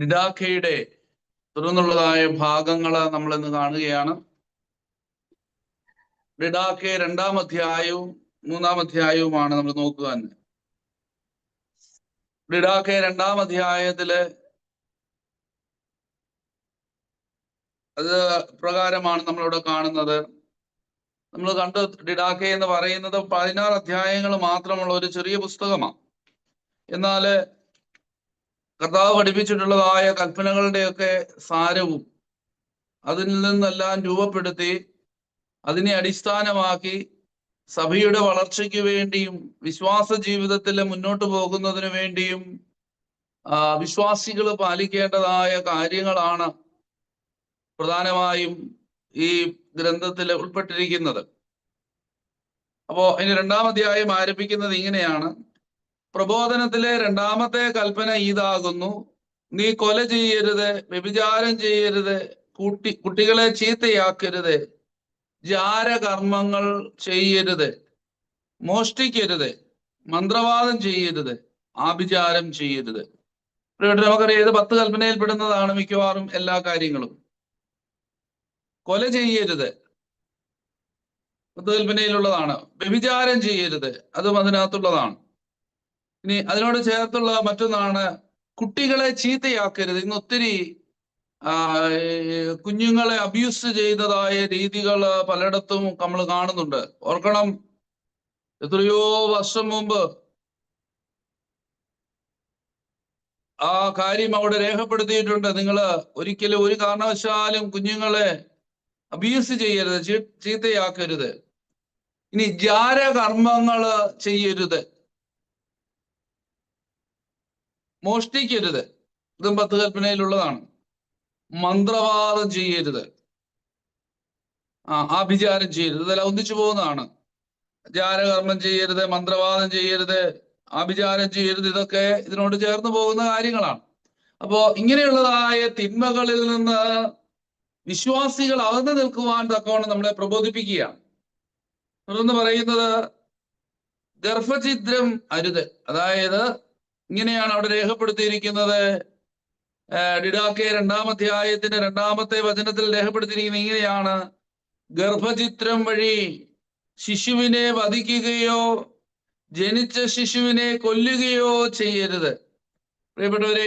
ഡിഡാഖയുടെ തുടർന്നുള്ളതായ ഭാഗങ്ങൾ നമ്മൾ ഇന്ന് കാണുകയാണ്. ഡിഡാഖെ രണ്ടാം അധ്യായവും മൂന്നാം അധ്യായവുമാണ് നമ്മൾ നോക്കുക തന്നെ. ഡിഡാഖെ രണ്ടാം അധ്യായത്തിൽ അത് പ്രകാരമാണ് നമ്മളിവിടെ കാണുന്നത്. നമ്മൾ കണ്ട് ഡിഡാഖെ എന്ന് പറയുന്നത് പതിനാറ് അധ്യായങ്ങൾ മാത്രമുള്ള ഒരു ചെറിയ പുസ്തകമാണ്. എന്നാൽ കർത്താവ് പഠിപ്പിച്ചിട്ടുള്ളതായ കൽപ്പനകളുടെയൊക്കെ സാരവും അതിൽ നിന്നെല്ലാം രൂപപ്പെടുത്തി അതിനെ അടിസ്ഥാനമാക്കി സഭയുടെ വളർച്ചയ്ക്ക് വേണ്ടിയും വിശ്വാസ ജീവിതത്തിൽ മുന്നോട്ട് പോകുന്നതിന് വേണ്ടിയും വിശ്വാസികൾ പാലിക്കേണ്ടതായ കാര്യങ്ങളാണ് പ്രധാനമായും ഈ ഗ്രന്ഥത്തിൽ ഉൾപ്പെട്ടിരിക്കുന്നത്. അപ്പോ ഇനി രണ്ടാം അധ്യായം ആരംഭിക്കുന്നത് ഇങ്ങനെയാണ്. പ്രബോധനത്തിലെ രണ്ടാമത്തെ കൽപ്പന ഇതാകുന്നു. നീ കൊല ചെയ്യരുത് വ്യഭിചാരം ചെയ്യരുത് കുട്ടി കുട്ടികളെ ചീത്തയാക്കരുത് ജാരകർമ്മങ്ങൾ ചെയ്യരുത് മോഷ്ടിക്കരുത് മന്ത്രവാദം ചെയ്യരുത് ആഭിചാരം ചെയ്യരുത്. പ്രിയപ്പെട്ടവരെ, നമുക്കറിയാം ഇത് പത്ത് കൽപ്പനയിൽപ്പെടുന്നതാണ് മിക്കവാറും എല്ലാ കാര്യങ്ങളും. കൊല ചെയ്യരുത്. പത്ത് കൽപ്പനയിലുള്ളതാണ്. വ്യഭിചാരം ചെയ്യരുത്. അതും അതിനകത്തുള്ളതാണ്. ഇനി അതിനോട് ചേർത്തുള്ള മറ്റൊന്നാണ് കുട്ടികളെ ചീത്തയാക്കരുത്. ഇന്ന് ഒത്തിരി കുഞ്ഞുങ്ങളെ അബ്യൂസ് ചെയ്തതായ രീതികൾ പലയിടത്തും നമ്മൾ കാണുന്നുണ്ട്. ഓർക്കണം എത്രയോ വർഷം മുമ്പ് ആ കാര്യം അവിടെ രേഖപ്പെടുത്തിയിട്ടുണ്ട്. നിങ്ങൾ ഒരിക്കലും ഒരു കാരണവശാലും കുഞ്ഞുങ്ങളെ അബ്യൂസ് ചെയ്യരുത് ചീത്തയാക്കരുത്. ഇനി ജാരകർമ്മങ്ങൾ ചെയ്യരുത്. മോഷ്ടിക്കരുത്. ഇതും പത്ത് കൽപ്പനയിലുള്ളതാണ്. മന്ത്രവാദം ചെയ്യരുത്. ആ ആഭിചാരം ചെയ്യരുത്. ഇതെല്ലാം ഒന്നിച്ചു പോകുന്നതാണ്. ജാരകർമ്മം ചെയ്യരുത് മന്ത്രവാദം ചെയ്യരുത് ആഭിചാരം ചെയ്യരുത് ഇതൊക്കെ ഇതിനോട് ചേർന്ന് പോകുന്ന കാര്യങ്ങളാണ്. അപ്പോ ഇങ്ങനെയുള്ളതായ തിന്മകളിൽ നിന്ന് വിശ്വാസികൾ അകന്നു നിൽക്കുവാൻ തക്കവണ്ണം നമ്മളെ പ്രബോധിപ്പിക്കുകയാണ്. തുടർന്ന് പറയുന്നത് ഗർഭഛിദ്രം അരുത്. അതായത് ഇങ്ങനെയാണ് അവിടെ രേഖപ്പെടുത്തിയിരിക്കുന്നത്. ഡിഡാക്കെ രണ്ടാമധ്യായത്തിന്റെ രണ്ടാമത്തെ വചനത്തിൽ രേഖപ്പെടുത്തിയിരിക്കുന്നത് ഇങ്ങനെയാണ്. ഗർഭചിത്രം വഴി ശിശുവിനെ വധിക്കുകയോ ജനിച്ച ശിശുവിനെ കൊല്ലുകയോ ചെയ്യരുത്. പ്രിയപ്പെട്ടവരെ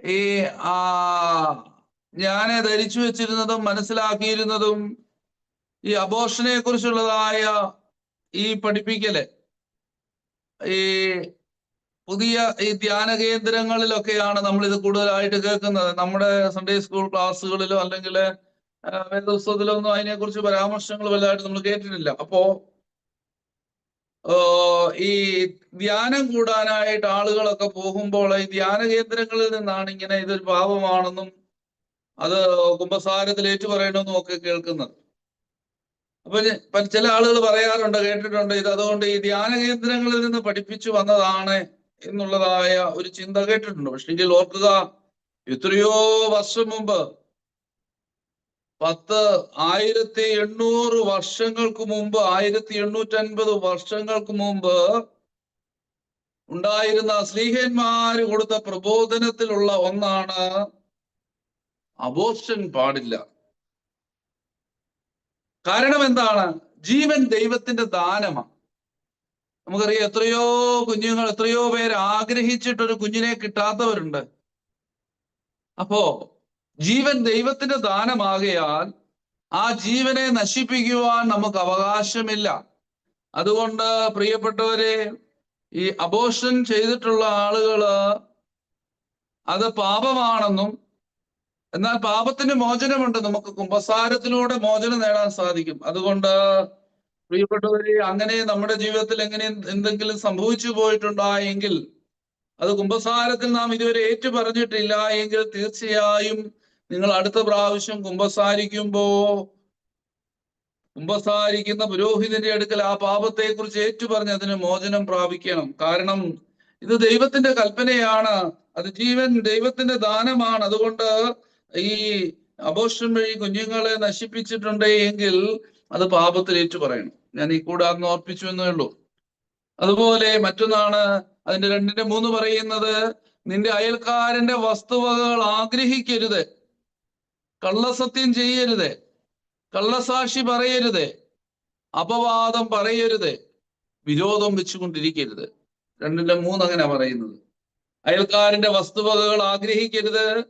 ഈ ആ ഞാനെ ധരിച്ചു വെച്ചിരുന്നതും മനസ്സിലാക്കിയിരുന്നതും ഈ അബോഷനെ കുറിച്ചുള്ളതായ ഈ പഠിപ്പിക്കൽ ഈ പുതിയ ഈ ധ്യാന കേന്ദ്രങ്ങളിലൊക്കെയാണ് നമ്മൾ ഇത് കൂടുതലായിട്ട് കേൾക്കുന്നത്. നമ്മുടെ സൺഡേ സ്കൂൾ ക്ലാസ്സുകളിലോ അല്ലെങ്കിൽ വേദോത്സവത്തിലോ ഒന്നും അതിനെക്കുറിച്ച് പരാമർശങ്ങൾ വലുതായിട്ട് നമ്മൾ കേട്ടിട്ടില്ല. അപ്പോ ഈ ധ്യാനം കൂടാനായിട്ട് ആളുകളൊക്കെ പോകുമ്പോൾ ഈ ധ്യാന കേന്ദ്രങ്ങളിൽ നിന്നാണ് ഇങ്ങനെ ഇതൊരു പാപമാണെന്നും അത് കുംഭസാരത്തിൽ ഏറ്റുപറയണമെന്നും ഒക്കെ കേൾക്കുന്നത്. അപ്പൊ ചില ആളുകൾ പറയാറുണ്ട് കേട്ടിട്ടുണ്ട് ഇത് അതുകൊണ്ട് ഈ ധ്യാന കേന്ദ്രങ്ങളിൽ നിന്ന് പഠിപ്പിച്ചു വന്നതാണ് എന്നുള്ളതായ ഒരു ചിന്ത കേട്ടിട്ടുണ്ട്. പക്ഷെ എങ്കിൽ ഓർക്കുക എത്രയോ വർഷം മുമ്പ് പത്ത് ആയിരത്തി എണ്ണൂറ് വർഷങ്ങൾക്ക് മുമ്പ് ആയിരത്തി എണ്ണൂറ്റി അൻപത് വർഷങ്ങൾക്ക് മുമ്പ് ഉണ്ടായിരുന്ന സ്ലീഹന്മാര് കൊടുത്ത പ്രബോധനത്തിലുള്ള ഒന്നാണ് അബോർഷൻ പാടില്ല. കാരണം എന്താണ്? ജീവൻ ദൈവത്തിന്റെ ദാനമാണ്. നമുക്കറിയാം എത്രയോ കുഞ്ഞുങ്ങൾ എത്രയോ പേര് ആഗ്രഹിച്ചിട്ട് ഒരു കുഞ്ഞിനെ കിട്ടാത്തവരുണ്ട്. അപ്പോ ജീവൻ ദൈവത്തിന്റെ ദാനമാകയാൽ ആ ജീവനെ നശിപ്പിക്കുവാൻ നമുക്ക് അവകാശമില്ല. അതുകൊണ്ട് പ്രിയപ്പെട്ടവരെ ഈ അബോഷൻ ചെയ്തിട്ടുള്ള ആളുകൾ അത് പാപമാണെന്നും എന്നാൽ പാപത്തിന് മോചനമുണ്ട് നമുക്ക് കുമ്പസാരത്തിലൂടെ മോചനം നേടാൻ സാധിക്കും. അതുകൊണ്ട് പ്രിയപ്പെട്ടവരെ അങ്ങനെ നമ്മുടെ ജീവിതത്തിൽ എങ്ങനെ എന്തെങ്കിലും സംഭവിച്ചു പോയിട്ടുണ്ടായെങ്കിൽ അത് കുംഭസാരത്തിൽ നാം ഇതുവരെ ഏറ്റു പറഞ്ഞിട്ടില്ല എങ്കിൽ തീർച്ചയായും നിങ്ങൾ അടുത്ത പ്രാവശ്യം കുംഭസാരിക്കുമ്പോ കുംഭസാരിക്കുന്ന പുരോഹിതന്റെ അടുക്കൽ ആ പാപത്തെ കുറിച്ച് ഏറ്റുപറഞ്ഞ് അതിന് മോചനം പ്രാപിക്കണം. കാരണം ഇത് ദൈവത്തിന്റെ കൽപ്പനയാണ്. അത് ജീവൻ ദൈവത്തിന്റെ ദാനമാണ്. അതുകൊണ്ട് ഈ അബോഷൻ വഴി കുഞ്ഞുങ്ങളെ നശിപ്പിച്ചിട്ടുണ്ട് എങ്കിൽ അത് പാപത്തിൽ ഏറ്റുപറയണം. ഞാൻ ഈ കൂടെ അന്ന് ഓർപ്പിച്ചു എന്നേ ഉള്ളൂ. അതുപോലെ മറ്റൊന്നാണ് അതിന്റെ രണ്ടിന്റെ മൂന്ന് പറയുന്നത് നിന്റെ അയൽക്കാരന്റെ വസ്തുവകകൾ ആഗ്രഹിക്കരുത്. കള്ളസത്യം ചെയ്യരുത്. കള്ളസാക്ഷി പറയരുത്. അപവാദം പറയരുത്. വിരോധം വെച്ചുകൊണ്ടിരിക്കരുത്. രണ്ടിന്റെ മൂന്ന് അങ്ങനെ പറയുന്നത്. അയൽക്കാരന്റെ വസ്തുവകകൾ ആഗ്രഹിക്കരുത്.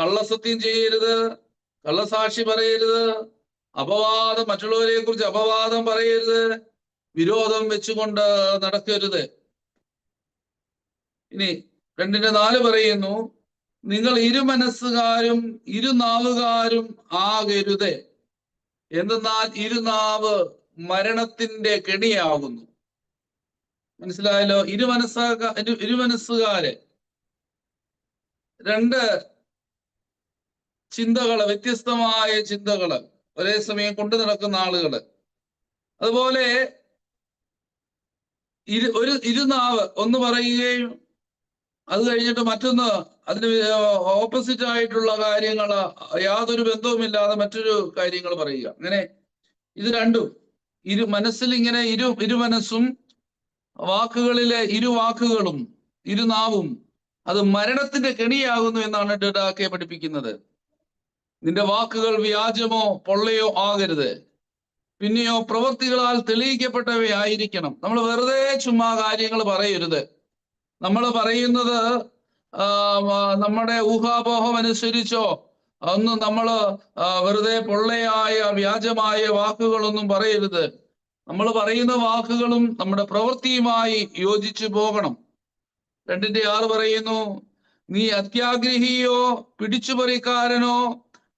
കള്ളസത്യം ചെയ്യരുത്. കള്ളസാക്ഷി പറയരുത്. അപവാദം മറ്റുള്ളവരെ കുറിച്ച് അപവാദം പറയരുത്. വിരോധം വെച്ചുകൊണ്ട് നടക്കരുത്. ഇനി രണ്ടിന്റെ നാല് പറയുന്നു നിങ്ങൾ ഇരു മനസ്സുകാരും ഇരുനാവുകാരും ആകരുത്. എന്തെന്നാൽ ഇരുനാവ് മരണത്തിന്റെ കെണിയാകുന്നു. മനസ്സിലായല്ലോ? ഇരുമനസ്സാക ഇരു- ഇരുമനസ്സുകാര് രണ്ട് ചിന്തകൾ വ്യത്യസ്തമായ ചിന്തകൾ. ഒരേ സമയം കൊണ്ടു നടക്കുന്ന ആളുകൾ. അതുപോലെ ഇരു ഒരു ഇരുനാവ് ഒന്ന് പറയുകയും അത് കഴിഞ്ഞിട്ട് മറ്റൊന്ന് അതിന് ഓപ്പോസിറ്റ് ആയിട്ടുള്ള കാര്യങ്ങൾ യാതൊരു ബന്ധവുമില്ലാതെ മറ്റൊരു കാര്യങ്ങൾ പറയുക. അങ്ങനെ ഇത് രണ്ടും ഇരു മനസ്സിൽ ഇങ്ങനെ ഇരു ഇരുമനസ്സും വാക്കുകളിലെ ഇരു വാക്കുകളും ഇരുനാവും അത് മരണത്തിന്റെ കെണിയാകുന്നു എന്നാണ് ഡാക്കെ പഠിപ്പിക്കുന്നത്. നിന്റെ വാക്കുകൾ വ്യാജമോ പൊള്ളയോ ആകരുത്. പിന്നെയോ പ്രവൃത്തികളാൽ തെളിയിക്കപ്പെട്ടവയായിരിക്കണം നമ്മൾ വെറുതെ ചുമ്മാ കാര്യങ്ങൾ പറയരുത്. നമ്മൾ പറയുന്നത് നമ്മുടെ ഊഹാപോഹം അനുസരിച്ചോ ഒന്നും നമ്മൾ വെറുതെ പൊള്ളയായ വ്യാജമായ വാക്കുകളൊന്നും പറയരുത്. നമ്മൾ പറയുന്ന വാക്കുകളും നമ്മുടെ പ്രവൃത്തിയുമായി യോജിച്ചു പോകണം. രണ്ടിന്റെ ആറ് പറയുന്നു നീ അത്യാഗ്രഹിയോ പിടിച്ചുപറിക്കാരനോ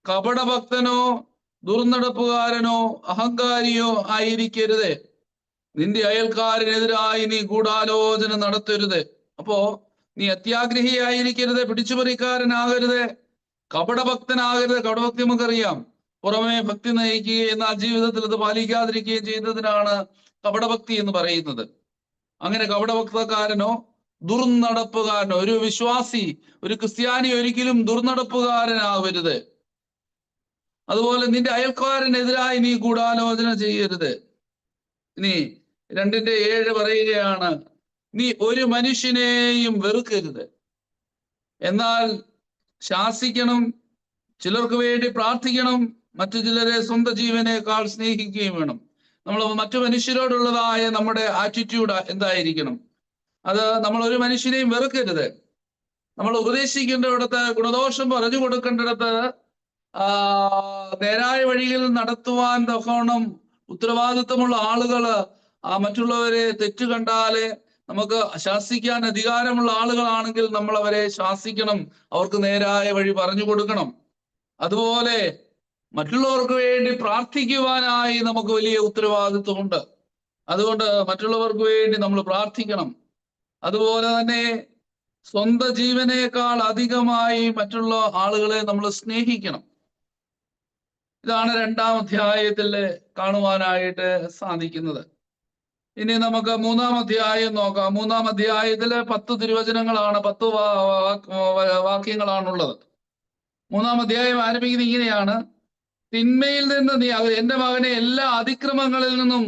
കപടഭക്തനോ ദുർനടപ്പുകാരനോ അഹങ്കാരിയോ ആയിരിക്കരുത്. നിന്റെ അയൽക്കാരനെതിരായി നീ ഗൂഢാലോചന നടത്തരുത്. അപ്പോ നീ അത്യാഗ്രഹിയായിരിക്കരുത് പിടിച്ചുപറിക്കാരനാകരുത് കപടഭക്തനാകരുത്. കപടഭക്തി നമുക്കറിയാം. പുറമേ ഭക്തി നയിക്കുകയും എന്നാൽ ജീവിതത്തിൽ അത് പാലിക്കാതിരിക്കുകയും ചെയ്യുന്നതിനാണ് കപടഭക്തി എന്ന് പറയുന്നത്. അങ്ങനെ കപടഭക്തക്കാരനോ ദുർനടപ്പുകാരനോ ഒരു വിശ്വാസി ഒരു ക്രിസ്ത്യാനി ഒരിക്കലും ദുർനടപ്പുകാരനാവരുത്. അതുപോലെ നിന്റെ അയൽക്കാരനെതിരായി നീ ഗൂഢാലോചന ചെയ്യരുത്. ഇനി രണ്ടിന്റെ ഏഴ് പറയുകയാണ് നീ ഒരു മനുഷ്യനെയും വെറുക്കരുത്. എന്നാൽ ശാസിക്കണം ചിലർക്ക് വേണ്ടി പ്രാർത്ഥിക്കണം മറ്റു ചിലരെ സ്വന്തം ജീവനേക്കാൾ സ്നേഹിക്കുകയും വേണം. നമ്മൾ മറ്റു മനുഷ്യരോടുള്ളതായ നമ്മുടെ ആറ്റിറ്റ്യൂഡ് എന്തായിരിക്കണം? അത് നമ്മൾ ഒരു മനുഷ്യനെയും വെറുക്കരുത്. നമ്മൾ ഉപദേശിക്കേണ്ടിടത്ത് ഗുണദോഷം പറഞ്ഞു കൊടുക്കേണ്ടിടത്ത് നേരായ വഴിയിൽ നടത്തുവാൻ തക്കവണ്ണം ഉത്തരവാദിത്വമുള്ള ആളുകൾ ആ മറ്റുള്ളവരെ തെറ്റ് കണ്ടാൽ നമുക്ക് ശാസിക്കാൻ അധികാരമുള്ള ആളുകളാണെങ്കിൽ നമ്മൾ അവരെ ശാസിക്കണം. അവർക്ക് നേരായ വഴി പറഞ്ഞു കൊടുക്കണം. അതുപോലെ മറ്റുള്ളവർക്ക് വേണ്ടി പ്രാർത്ഥിക്കുവാനായി നമുക്ക് വലിയ ഉത്തരവാദിത്വമുണ്ട്. അതുകൊണ്ട് മറ്റുള്ളവർക്ക് വേണ്ടി നമ്മൾ പ്രാർത്ഥിക്കണം. അതുപോലെ തന്നെ സ്വന്തം ജീവനേക്കാൾ അധികമായി മറ്റുള്ള ആളുകളെ നമ്മൾ സ്നേഹിക്കണം. ഇതാണ് രണ്ടാം അധ്യായത്തിൽ കാണുവാനായിട്ട് സാധിക്കുന്നത്. ഇനി നമുക്ക് മൂന്നാം അധ്യായം നോക്കാം. മൂന്നാം അധ്യായത്തിൽ പത്ത് തിരുവചനങ്ങളാണ് പത്ത് വാക്യങ്ങളാണുള്ളത്. മൂന്നാം അധ്യായം ആരംഭിക്കുന്നത് ഇങ്ങനെയാണ്. തിന്മയിൽ നിന്ന് നീ എന്റെ മകനെ എല്ലാ അതിക്രമങ്ങളിൽ നിന്നും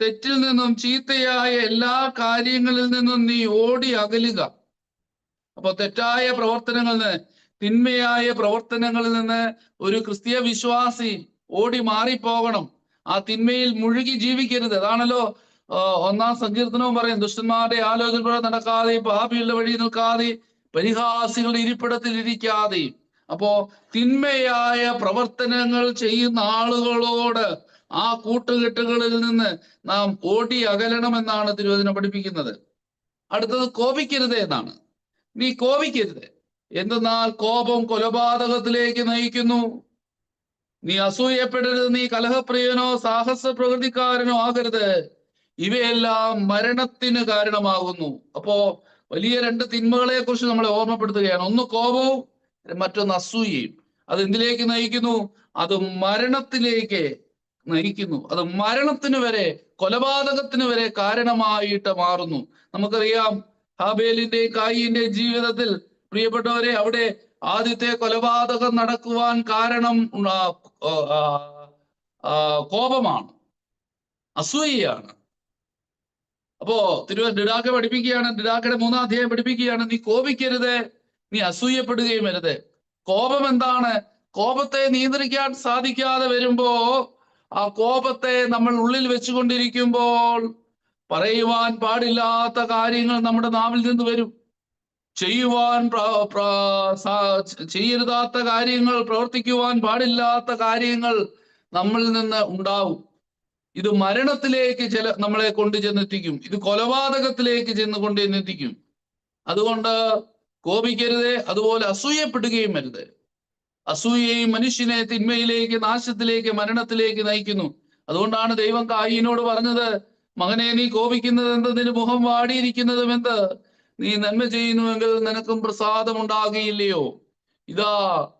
തെറ്റിൽ നിന്നും ചീത്തയായ എല്ലാ കാര്യങ്ങളിൽ നിന്നും നീ ഓടി അകലുക. അപ്പൊ തെറ്റായ പ്രവർത്തനങ്ങളിൽ നിന്ന് തിന്മയായ പ്രവർത്തനങ്ങളിൽ നിന്ന് ഒരു ക്രിസ്തീയ വിശ്വാസി ഓടി മാറിപ്പോകണം. ആ തിന്മയിൽ മുഴുകി ജീവിക്കരുത്. അതാണല്ലോ ഒന്നാം സങ്കീർത്തനവും പറയും ദുഷ്ടന്മാരുടെ ആലോചന നടക്കാതെ പാപികളുടെ വഴി നിൽക്കാതെ പരിഹാസികളുടെ ഇരിപ്പിടത്തിൽ ഇരിക്കാതെ. അപ്പോ തിന്മയായ പ്രവർത്തനങ്ങൾ ചെയ്യുന്ന ആളുകളോട് ആ കൂട്ടുകെട്ടുകളിൽ നിന്ന് നാം ഓടി അകലണം എന്നാണ് തിരുവചനം പഠിപ്പിക്കുന്നത്. അടുത്തത് കോപിക്കരുത് എന്നാണ്. നീ കോപിക്കരുത്. എന്തെന്നാൽ കോപം കൊലപാതകത്തിലേക്ക് നയിക്കുന്നു. നീ അസൂയപ്പെടരുത് നീ കലഹപ്രിയനോ സാഹസ പ്രകൃതിക്കാരനോ ആകരുത്. ഇവയെല്ലാം മരണത്തിന് കാരണമാകുന്നു. അപ്പോ വലിയ രണ്ട് തിന്മകളെ കുറിച്ച് നമ്മളെ ഓർമ്മപ്പെടുത്തുകയാണ്. ഒന്ന് കോപവും മറ്റൊന്ന് അസൂയയും. അത് എന്തിലേക്ക് നയിക്കുന്നു? അത് മരണത്തിലേക്ക് നയിക്കുന്നു. അത് മരണത്തിന് വരെ കൊലപാതകത്തിന് വരെ കാരണമായിട്ട് മാറുന്നു. നമുക്കറിയാം ഹാബേലിന്റെയും കായിന്റെയും ജീവിതത്തിൽ പ്രിയപ്പെട്ടവരെ അവിടെ ആദ്യത്തെ കൊലപാതകം നടക്കുവാൻ കാരണം കോപമാണ് അസൂയയാണ്. അപ്പോ തിരുവ ഡിഡാക്ക പഠിപ്പിക്കുകയാണ് ഡിഡാക്കയുടെ മൂന്നാം അധ്യായം പഠിപ്പിക്കുകയാണ് നീ കോപിക്കരുത് നീ അസൂയപ്പെടുകയും വരുത് കോപം എന്താണ്? കോപത്തെ നിയന്ത്രിക്കാൻ സാധിക്കാതെ വരുമ്പോ ആ കോപത്തെ നമ്മൾ ഉള്ളിൽ വെച്ചുകൊണ്ടിരിക്കുമ്പോൾ പറയുവാൻ പാടില്ലാത്ത കാര്യങ്ങൾ നമ്മുടെ നാവിൽ നിന്ന് വരും. ചെയ്യുവാൻ ചെയ്യരുതാത്ത കാര്യങ്ങൾ പ്രവർത്തിക്കുവാൻ പാടില്ലാത്ത കാര്യങ്ങൾ നമ്മളിൽ നിന്ന് ഉണ്ടാവും. ഇത് മരണത്തിലേക്ക് ചില നമ്മളെ കൊണ്ടു ചെന്നെത്തിക്കും. ഇത് കൊലപാതകത്തിലേക്ക് ചെന്ന് കൊണ്ട് ചെന്നെത്തിക്കും. അതുകൊണ്ട് കോപിക്കരുത് അതുപോലെ അസൂയപ്പെടുകയും വരുത് അസൂയയും മനുഷ്യനെ തിന്മയിലേക്ക് നാശത്തിലേക്ക് മരണത്തിലേക്ക് നയിക്കുന്നു. അതുകൊണ്ടാണ് ദൈവം കായിനോട് പറഞ്ഞത് മകനെ നീ കോപിക്കുന്നത് എന്ത് നിന്റെ മുഖം വാടിയിരിക്കുന്നതും എന്ത്? നീ നന്മ ചെയ്യുന്നുവെങ്കിൽ നിനക്കും പ്രസാദം ഉണ്ടാകുകയില്ലയോ ഇതാ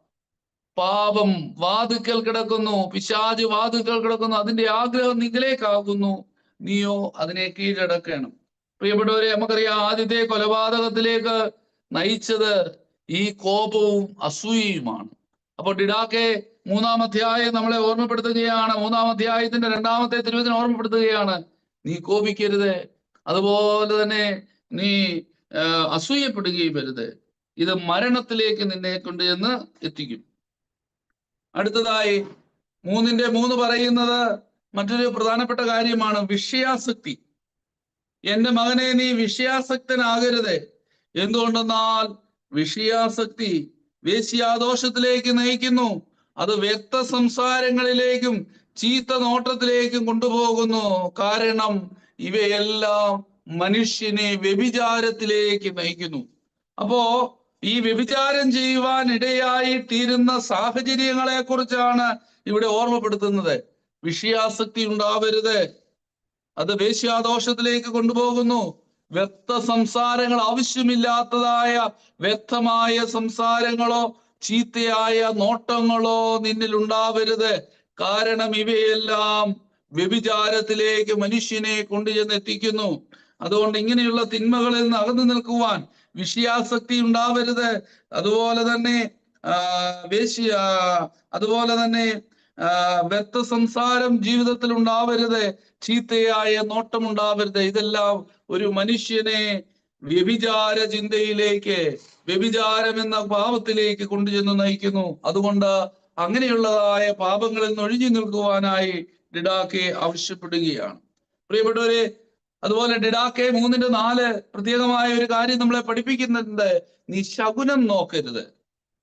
പാപം വാതുക്കൽ കിടക്കുന്നു പിശാജ് വാതുക്കൽ കിടക്കുന്നു അതിന്റെ ആഗ്രഹം നിങ്ങളിലേക്കാകുന്നു നീയോ അതിനെ കീഴടക്കണം. പ്രിയപ്പെട്ടവരെ നമുക്കറിയാം ആദ്യത്തെ കൊലപാതകത്തിലേക്ക് നയിച്ചത് ഈ കോപവും അസൂയയുമാണ്. അപ്പോൾ ഡിഡാക്കെ മൂന്നാം അധ്യായം നമ്മളെ ഓർമ്മപ്പെടുത്തുകയാണ്. മൂന്നാം അധ്യായത്തിന്റെ രണ്ടാമത്തെ തിരുവചനം ഓർമ്മപ്പെടുത്തുകയാണ്. നീ കോപിക്കരുത്. അതുപോലെ തന്നെ നീ അസൂയപ്പെടുകയും വരുത്. ഇത് മരണത്തിലേക്ക് നിന്നെ കൊണ്ട് കൊണ്ടുചെന്ന് എത്തിക്കും. അടുത്തതായി മൂന്നിന്റെ മൂന്ന് പറയുന്നത് മറ്റൊരു പ്രധാനപ്പെട്ട കാര്യമാണ്. വിഷയാസക്തി. എന്റെ മകനെ നീ വിഷയാസക്തനാകരുത്. എന്തുകൊണ്ടെന്നാൽ വിഷയാസക്തി വേശ്യാദോഷത്തിലേക്ക് നയിക്കുന്നു. അത് വ്യക്ത സംസാരങ്ങളിലേക്കും ചീത്ത നോട്ടത്തിലേക്കും കൊണ്ടുപോകുന്നു. കാരണം ഇവയെല്ലാം മനുഷ്യനെ വ്യഭിചാരത്തിലേക്ക് നയിക്കുന്നു. അപ്പോ ഈ വ്യഭിചാരം ചെയ്യുവാൻ ഇടയായി തീരുന്ന സാഹചര്യങ്ങളെ കുറിച്ചാണ് ഇവിടെ ഓർമ്മപ്പെടുത്തുന്നത്. വിഷയാസക്തി ഉണ്ടാവരുത്. അത് വേശ്യാദോഷത്തിലേക്ക് കൊണ്ടുപോകുന്നു. വ്യക്ത സംസാരങ്ങൾ ആവശ്യമില്ലാത്തതായ വ്യക്തമായ സംസാരങ്ങളോ ചീത്തയായ നോട്ടങ്ങളോ നിന്നിൽ ഉണ്ടാവരുത്. കാരണം ഇവയെല്ലാം വ്യഭിചാരത്തിലേക്ക് മനുഷ്യനെ കൊണ്ടുചെന്ന് എത്തിക്കുന്നു അതുകൊണ്ട് ഇങ്ങനെയുള്ള തിന്മകളിൽ നിന്ന് അകന്നു നിൽക്കുവാൻ വിഷയാസക്തി ഉണ്ടാവരുത്. അതുപോലെ തന്നെ വേശി അതുപോലെ തന്നെ വ്യക്ത സംസാരം ജീവിതത്തിൽ ഉണ്ടാവരുത്. ചീത്തയായ നോട്ടം ഉണ്ടാവരുത്. ഇതെല്ലാം ഒരു മനുഷ്യനെ വ്യഭിചാര ചിന്തയിലേക്ക് വ്യഭിചാരം എന്ന പാപത്തിലേക്ക് കൊണ്ടുചെന്ന് നയിക്കുന്നു. അതുകൊണ്ട് അങ്ങനെയുള്ളതായ പാപങ്ങളിൽ നിന്ന് ഒഴിഞ്ഞു നിൽക്കുവാനായി ഡിഡാക്കെ ആവശ്യപ്പെടുകയാണ്. പ്രിയപ്പെട്ടവരെ അതുപോലെ ഡിഡാക്കെ മൂന്നിന്റെ നാല് പ്രത്യേകമായ ഒരു കാര്യം നമ്മളെ പഠിപ്പിക്കുന്നുണ്ട്. നീ ശകുനം നോക്കരുത്.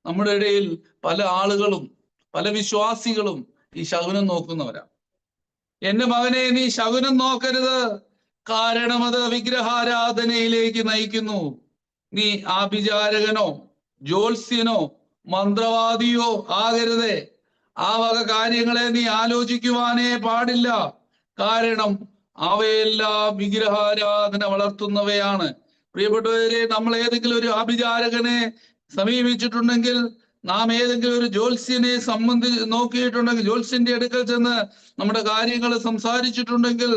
നമ്മുടെ ഇടയിൽ പല ആളുകളും പല വിശ്വാസികളും ഈ ശകുനം നോക്കുന്നവരാ. എന്റെ മകനെ നീ ശകുനം നോക്കരുത്. കാരണം അത് വിഗ്രഹാരാധനയിലേക്ക് നയിക്കുന്നു. നീ ആഭിചാരകനോ ജ്യോത്സ്യനോ മന്ത്രവാദിയോ ആകരുതേ. ആ വക കാര്യങ്ങളെ നീ ആലോചിക്കുവാനേ പാടില്ല. കാരണം അവയെല്ലാം വിഗ്രഹാരാധന വളർത്തുന്നവയാണ്. പ്രിയപ്പെട്ടവരെ നമ്മൾ ഏതെങ്കിലും ഒരു ആഭിചാരകനെ സമീപിച്ചിട്ടുണ്ടെങ്കിൽ നാം ഏതെങ്കിലും ഒരു ജ്യോത്സ്യനെ സംബന്ധി നോക്കിയിട്ടുണ്ടെങ്കിൽ ജ്യോത്സ്യന്റെ അടുക്കൽ ചെന്ന് നമ്മുടെ കാര്യങ്ങൾ സംസാരിച്ചിട്ടുണ്ടെങ്കിൽ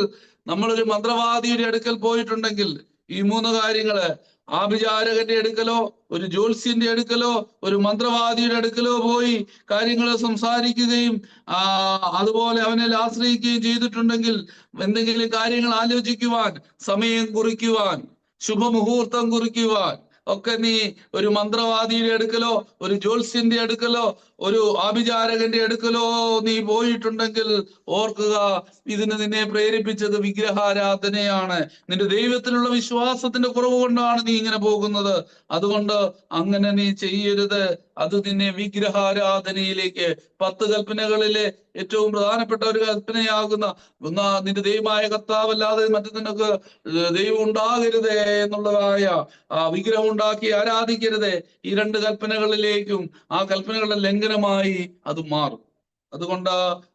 നമ്മളൊരു മന്ത്രവാദിയുടെ അടുക്കൽ പോയിട്ടുണ്ടെങ്കിൽ ഈ മൂന്ന് കാര്യങ്ങൾ ആഭിചാരകന്റെ അടുക്കലോ ഒരു ജ്യോത്സ്യന്റെ അടുക്കലോ ഒരു മന്ത്രവാദിയുടെ അടുക്കലോ പോയി കാര്യങ്ങൾ സംസാരിക്കുകയും ആ അതുപോലെ അവനെ ആശ്രയിക്കുകയും ചെയ്തിട്ടുണ്ടെങ്കിൽ എന്തെങ്കിലും കാര്യങ്ങൾ ആലോചിക്കുവാൻ സമയം കുറിക്കുവാൻ ശുഭമുഹൂർത്തം കുറിക്കുവാൻ ഒക്കെ നീ ഒരു മന്ത്രവാദിയുടെ അടുക്കലോ ഒരു ജ്യോത്സ്യന്റെ അടുക്കലോ ഒരു ആഭിചാരകന്റെ അടുക്കലോ നീ പോയിട്ടുണ്ടെങ്കിൽ ഓർക്കുക ഇതിന് നിന്നെ പ്രേരിപ്പിച്ചത് വിഗ്രഹാരാധനയാണ്. നിന്റെ ദൈവത്തിലുള്ള വിശ്വാസത്തിന്റെ കുറവ് കൊണ്ടാണ് നീ ഇങ്ങനെ പോകുന്നത്. അതുകൊണ്ട് അങ്ങനെ നീ ചെയ്യരുത്. അത് നിന്നെ വിഗ്രഹാരാധനയിലേക്ക് പത്ത് കൽപ്പനകളിലെ ഏറ്റവും പ്രധാനപ്പെട്ട ഒരു കൽപ്പനയാകുന്ന ഒന്നാ നിന്റെ ദൈവമായ കർത്താവല്ലാതെ മറ്റു നിനക്ക് ദൈവം ഉണ്ടാകരുത് എന്നുള്ളതായ ആ വിഗ്രഹം ഉണ്ടാക്കി ആരാധിക്കരുത് ഈ രണ്ട് കൽപ്പനകളിലേക്കും ആ കൽപ്പനകളുടെ ലംഘനമായി അത് മാറും. അതുകൊണ്ട്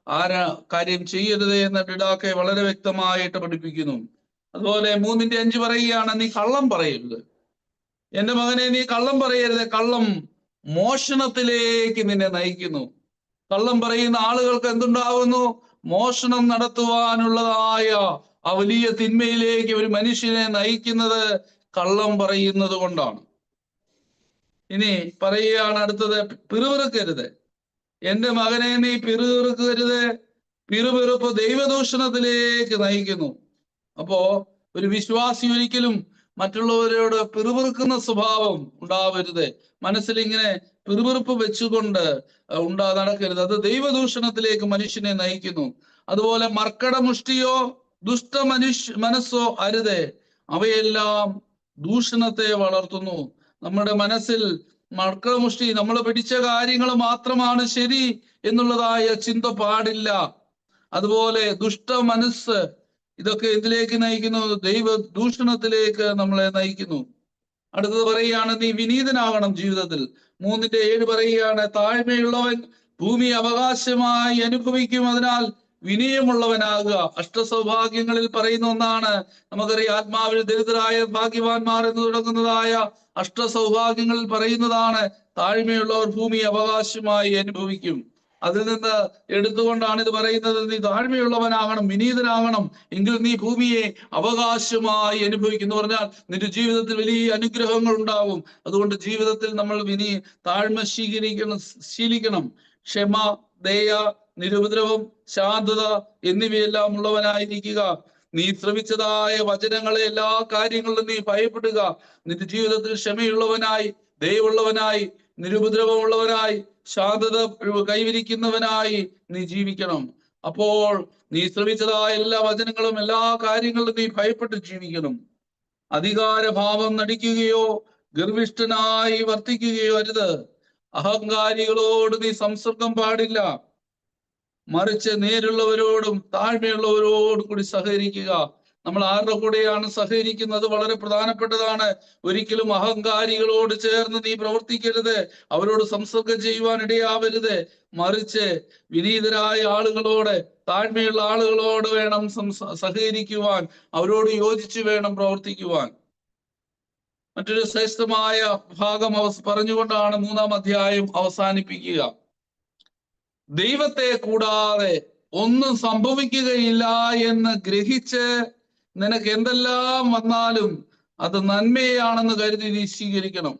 ആരാ കാര്യം ചെയ്യരുത് എന്ന ഡിഡാക്കെ വളരെ വ്യക്തമായിട്ട് പഠിപ്പിക്കുന്നു. അതുപോലെ മൂന്നിന്റെ അഞ്ച് പറയുകയാണ് നീ കള്ളം പറയരുത്. എന്റെ മകനെ നീ കള്ളം പറയരുത് കള്ളം മോഷണത്തിലേക്ക് നിന്നെ നയിക്കുന്നു. കള്ളം പറയുന്ന ആളുകൾക്ക് എന്തുണ്ടാവുന്നു? മോഷണം നടത്തുവാനുള്ളതായ ആ വലിയ തിന്മയിലേക്ക് ഒരു മനുഷ്യനെ നയിക്കുന്നത് കള്ളം പറയുന്നത് കൊണ്ടാണ്. ഇനി പറയുകയാണ് അടുത്തത് പിറുപിറുക്കരുത്. എന്റെ മകനെ നീ പിറുപിറുക്കരുത്. പിറുപിറുപ്പ് ദൈവദൂഷണത്തിലേക്ക് നയിക്കുന്നു. അപ്പോ ഒരു വിശ്വാസി ഒരിക്കലും മറ്റുള്ളവരോട് പിറുപിറുക്കുന്ന സ്വഭാവം ഉണ്ടാവരുത്. മനസ്സിൽ ഇങ്ങനെ പിറുപിറുപ്പ് വെച്ചുകൊണ്ട് ഉണ്ടാ നടക്കരുത്. അത് ദൈവദൂഷണത്തിലേക്ക് മനുഷ്യനെ നയിക്കുന്നു. അതുപോലെ മർക്കടമുഷ്ടിയോ ദുഷ്ട മനുഷ്യ മനസ്സോ അരുത്. അവയെല്ലാം ദൂഷണത്തെ വളർത്തുന്നു. നമ്മുടെ മനസ്സിൽ മർക്കടമുഷ്ടി നമ്മൾ പിടിച്ച കാര്യങ്ങൾ മാത്രമാണ് ശരി എന്നുള്ളതായ ചിന്ത പാടില്ല അതുപോലെ ദുഷ്ട മനസ്സ് ഇതൊക്കെ എന്തിലേക്ക് നയിക്കുന്നു. ദൈവ ദൂഷണത്തിലേക്ക് നമ്മളെ നയിക്കുന്നു. അടുത്തത് പറയുകയാണ് നീ വിനീതനാവണം ജീവിതത്തിൽ. മൂന്നിന്റെ ഏഴ് പറയുകയാണ് താഴ്മയുള്ളവൻ ഭൂമി അവകാശമായി അനുഭവിക്കും. അതിനാൽ വിനയമുള്ളവനാകുക. അഷ്ടസൗഭാഗ്യങ്ങളിൽ പറയുന്ന ഒന്നാണ് നമുക്കറിയാം ആത്മാവിൽ ദരിദ്രായ ഭാഗ്യവാന്മാർ എന്ന് തുടങ്ങുന്നതായ അഷ്ടസൗഭാഗ്യങ്ങളിൽ പറയുന്നതാണ് താഴ്മയുള്ളവർ ഭൂമി അവകാശമായി അനുഭവിക്കും. അതിൽ നിന്ന് എടുത്തുകൊണ്ടാണ് ഇത് പറയുന്നത്. നീ താഴ്മയുള്ളവനാകണം വിനീതനാകണം എങ്കിൽ നീ ഭൂമിയെ അവകാശമായി അനുഭവിക്കുന്നു പറഞ്ഞാൽ നിന്റെ ജീവിതത്തിൽ വലിയ അനുഗ്രഹങ്ങൾ ഉണ്ടാവും. അതുകൊണ്ട് ജീവിതത്തിൽ നമ്മൾ വിനി താഴ്മ സ്വീകരിക്കണം ശീലിക്കണം. ക്ഷമ ദയ നിരുപദ്രവം ശാന്തത എന്നിവയെല്ലാം ഉള്ളവനായിരിക്കുക. നീ ശ്രമിച്ചതായ വചനങ്ങളെ എല്ലാ കാര്യങ്ങളിലും നീ ഭയപ്പെടുക. നിന്റെ ജീവിതത്തിൽ ക്ഷമയുള്ളവനായി ദയവുള്ളവനായി നിരുപദ്രവമുള്ളവനായി ശാന്തത കൈവരിക്കുന്നവനായി നീ ജീവിക്കണം. അപ്പോൾ നീ ശ്രമിച്ചതായ എല്ലാ വചനങ്ങളും എല്ലാ കാര്യങ്ങളും നീ ഭയപ്പെട്ട് ജീവിക്കണം. അധികാരഭാവം നടിക്കുകയോ ഗർഭിഷ്ഠനായി വർത്തിക്കുകയോ അരുത്. അഹങ്കാരികളോട് നീ സംസർഗം പാടില്ല. മറിച്ച് നേരുള്ളവരോടും താഴ്മയുള്ളവരോടും കൂടി സഹകരിക്കുക. നമ്മൾ ആരുടെ കൂടെയാണ് സഹകരിക്കുന്നത്? വളരെ പ്രധാനപ്പെട്ടതാണ്. ഒരിക്കലും അഹങ്കാരികളോട് ചേർന്ന് നീ പ്രവർത്തിക്കരുത്. അവരോട് സംസർഗം ചെയ്യുവാൻ ഇടയാവരുത്. മറിച്ച് വിനീതരായ ആളുകളോട് താഴ്മയുള്ള ആളുകളോട് വേണം സഹകരിക്കുവാൻ. അവരോട് യോജിച്ചു വേണം പ്രവർത്തിക്കുവാൻ. മറ്റൊരു ശ്രേഷ്ഠമായ ഭാഗം അവ പറഞ്ഞുകൊണ്ടാണ് മൂന്നാം അധ്യായം അവസാനിപ്പിക്കുക. ദൈവത്തെ കൂടാതെ ഒന്നും സംഭവിക്കുകയില്ല എന്ന് ഗ്രഹിച്ച് നിനക്ക് എന്തെല്ലാം വന്നാലും അത് നന്മയാണെന്ന് കരുതി നീ സ്വീകരിക്കണം.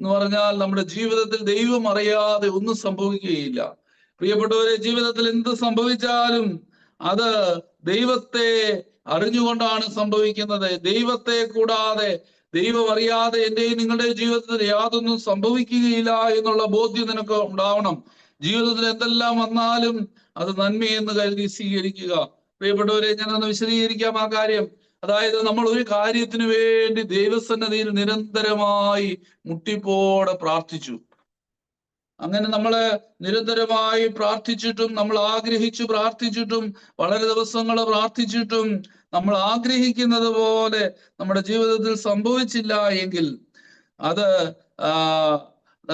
എന്ന് പറഞ്ഞാൽ നമ്മുടെ ജീവിതത്തിൽ ദൈവം അറിയാതെ ഒന്നും സംഭവിക്കുകയില്ല. പ്രിയപ്പെട്ടവരെ ജീവിതത്തിൽ എന്ത് സംഭവിച്ചാലും അത് ദൈവത്തെ അറിഞ്ഞുകൊണ്ടാണ് സംഭവിക്കുന്നത്. ദൈവത്തെ കൂടാതെ ദൈവം അറിയാതെ എന്റെയും നിങ്ങളുടെ ജീവിതത്തിൽ യാതൊന്നും സംഭവിക്കുകയില്ല എന്നുള്ള ബോധ്യം നിനക്ക് ഉണ്ടാവണം. ജീവിതത്തിൽ എന്തെല്ലാം വന്നാലും അത് നന്മയെന്ന് കരുതി സ്വീകരിക്കുക. പ്രിയപ്പെട്ടവരെ ഞാനൊന്ന് വിശദീകരിക്കാം ആ കാര്യം. അതായത് നമ്മൾ ഒരു കാര്യത്തിന് വേണ്ടി ദൈവസന്നതിയിൽ നിരന്തരമായി മുട്ടിപ്പോടെ പ്രാർത്ഥിച്ചു. അങ്ങനെ നമ്മൾ നിരന്തരമായി പ്രാർത്ഥിച്ചിട്ടും നമ്മൾ ആഗ്രഹിച്ചു പ്രാർത്ഥിച്ചിട്ടും വളരെ ദിവസങ്ങൾ പ്രാർത്ഥിച്ചിട്ടും നമ്മൾ ആഗ്രഹിക്കുന്നത് പോലെ നമ്മുടെ ജീവിതത്തിൽ സംഭവിച്ചില്ല എങ്കിൽ അത്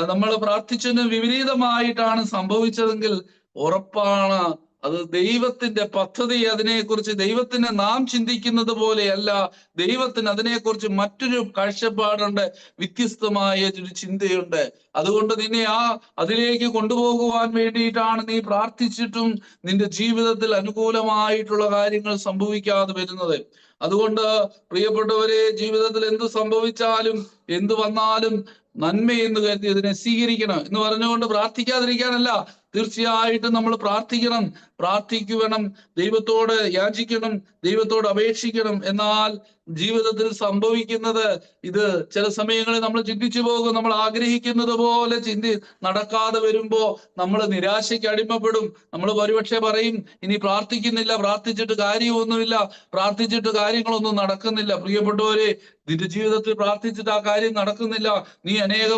നമ്മൾ പ്രാർത്ഥിച്ചതിന് വിപരീതമായിട്ടാണ് സംഭവിച്ചതെങ്കിൽ ഉറപ്പാണ് അത് ദൈവത്തിന്റെ പദ്ധതി അതിനെക്കുറിച്ച് ദൈവത്തിന് നാം ചിന്തിക്കുന്നത് പോലെയല്ല. ദൈവത്തിന് അതിനെക്കുറിച്ച് മറ്റൊരു കാഴ്ചപ്പാടുണ്ട് വ്യത്യസ്തമായ ഒരു ചിന്തയുണ്ട്. അതുകൊണ്ട് നിന്നെ ആ അതിലേക്ക് കൊണ്ടുപോകുവാൻ വേണ്ടിയിട്ടാണ് നീ പ്രാർത്ഥിച്ചിട്ടും നിന്റെ ജീവിതത്തിൽ അനുകൂലമായിട്ടുള്ള കാര്യങ്ങൾ സംഭവിക്കാതെ വരുന്നത്. അതുകൊണ്ട് പ്രിയപ്പെട്ടവരെ ജീവിതത്തിൽ എന്ത് സംഭവിച്ചാലും എന്ത് വന്നാലും നന്മയെന്ന് കരുതി അതിനെ സ്വീകരിക്കണം എന്ന് പറഞ്ഞുകൊണ്ട് പ്രാർത്ഥിക്കാതിരിക്കാനല്ല. തീർച്ചയായിട്ടും നമ്മൾ പ്രാർത്ഥിക്കണം. പ്രാർത്ഥിക്കുവണം. ദൈവത്തോട് യാചിക്കണം. ദൈവത്തോട് അപേക്ഷിക്കണം. എന്നാൽ ജീവിതത്തിൽ സംഭവിക്കുന്നത് ഇത് ചില സമയങ്ങളിൽ നമ്മൾ ചിന്തിച്ചു പോകും നമ്മൾ ആഗ്രഹിക്കുന്നത് പോലെ ചിന്തി നടക്കാതെ വരുമ്പോ നമ്മൾ നിരാശയ്ക്ക് അടിമപ്പെടും. നമ്മൾ ഒരുപക്ഷെ പറയും ഇനി പ്രാർത്ഥിക്കുന്നില്ല പ്രാർത്ഥിച്ചിട്ട് കാര്യമൊന്നുമില്ല പ്രാർത്ഥിച്ചിട്ട് കാര്യങ്ങളൊന്നും നടക്കുന്നില്ല. പ്രിയപ്പെട്ടവരെ നിന്റെ ജീവിതത്തിൽ പ്രാർത്ഥിച്ചിട്ട് ആ കാര്യം നടക്കുന്നില്ല. നീ അനേക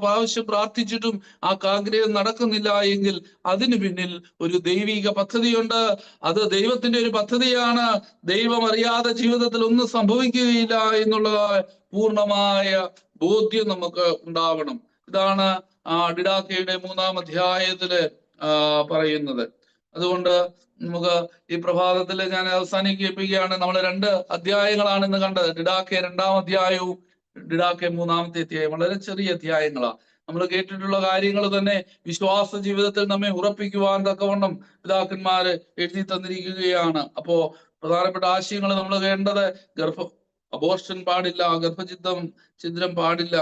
പ്രാവശ്യം പ്രാർത്ഥിച്ചിട്ടും ആ ആഗ്രഹം നടക്കുന്നില്ല എങ്കിൽ അതിന് പിന്നിൽ ഒരു ദൈവിക പദ്ധതിയുണ്ട്. അത് ദൈവത്തിന്റെ ഒരു പദ്ധതിയാണ്. ദൈവം അറിയാതെ ജീവിതത്തിൽ ഒന്നും സംഭവിക്കുകയില്ല എന്നുള്ള പൂർണമായ ബോധ്യം നമുക്ക് ഉണ്ടാവണം. ഇതാണ് ഡിഡാക്കയുടെ മൂന്നാം അധ്യായത്തിൽ പറയുന്നത്. അതുകൊണ്ട് നമുക്ക് ഈ പ്രഭാതത്തിൽ ഞാൻ അവസാനിപ്പിക്കുകയാണ്. നമ്മൾ രണ്ട് അധ്യായങ്ങളാണ് ഇന്ന് കണ്ടത്. ഡിഡാക്കെ രണ്ടാം അധ്യായവും ഡിഡാക്കെ മൂന്നാമത്തെ അധ്യായം വളരെ ചെറിയ അധ്യായങ്ങളാണ് നമ്മൾ കേട്ടിട്ടുള്ള കാര്യങ്ങൾ തന്നെ വിശ്വാസ ജീവിതത്തിൽ നമ്മെ ഉറപ്പിക്കുവാൻ തക്കവണ്ണം പിതാക്കന്മാര് എഴുതി തന്നിരിക്കുകയാണ്. അപ്പോ പ്രധാനപ്പെട്ട ആശയങ്ങൾ നമ്മൾ കേണ്ടത് ഗർഭ അബോർഷൻ പാടില്ല ഗർഭചിത്തം ഛിദ്രം പാടില്ല.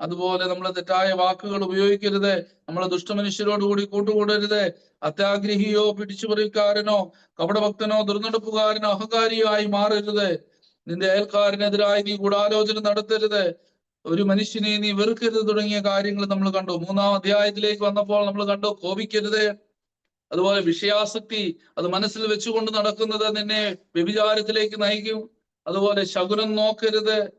അതുപോലെ നമ്മൾ തെറ്റായ വാക്കുകൾ ഉപയോഗിക്കരുത് നമ്മൾ ദുഷ്ടമനുഷ്യരോട് കൂടി കൂട്ടുകൂടരുത്. അത്യാഗ്രഹിയോ പിടിച്ചുപറിക്കാരനോ കപടഭക്തനോ ദുർനടപ്പുകാരനോ അഹങ്കാരിയോ ആയി മാറരുത്. നിന്റെ അയൽക്കാരനെതിരായി നീ ഗൂഢാലോചന നടത്തരുത്. ഒരു മനുഷ്യനെ നീ വെറുക്കരുത് തുടങ്ങിയ കാര്യങ്ങൾ നമ്മൾ കണ്ടു. മൂന്നാം അധ്യായത്തിലേക്ക് വന്നപ്പോൾ നമ്മൾ കണ്ടു കോപിക്കരുത്. അതുപോലെ വിഷയാസക്തി അത് മനസ്സിൽ വെച്ചുകൊണ്ട് നടക്കുന്നത് നിന്നെ വ്യഭിചാരത്തിലേക്ക് നയിക്കും. അതുപോലെ ശകുനം നോക്കരുത്.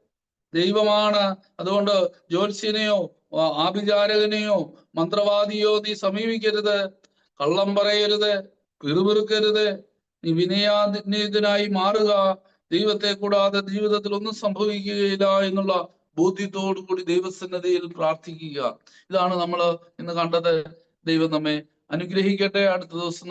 ദൈവമാണ്. അതുകൊണ്ട് ജ്യോത്സ്യനെയോ ആഭിചാരകനെയോ മന്ത്രവാദിയോ നീ സമീപിക്കരുത്. കള്ളം പറയരുത്. പിറുപിറുക്കരുത്. നീ വിനയാതിനായി മാറുക. ദൈവത്തെ കൂടാതെ ജീവിതത്തിൽ ഒന്നും സംഭവിക്കുകയില്ല എന്നുള്ള ബോധ്യത്തോടു കൂടി ദൈവസന്നതിയിൽ പ്രാർത്ഥിക്കുക. ഇതാണ് നമ്മൾ ഇന്ന് കണ്ടത്. ദൈവം നമ്മെ അനുഗ്രഹിക്കട്ടെ. അടുത്ത ദിവസം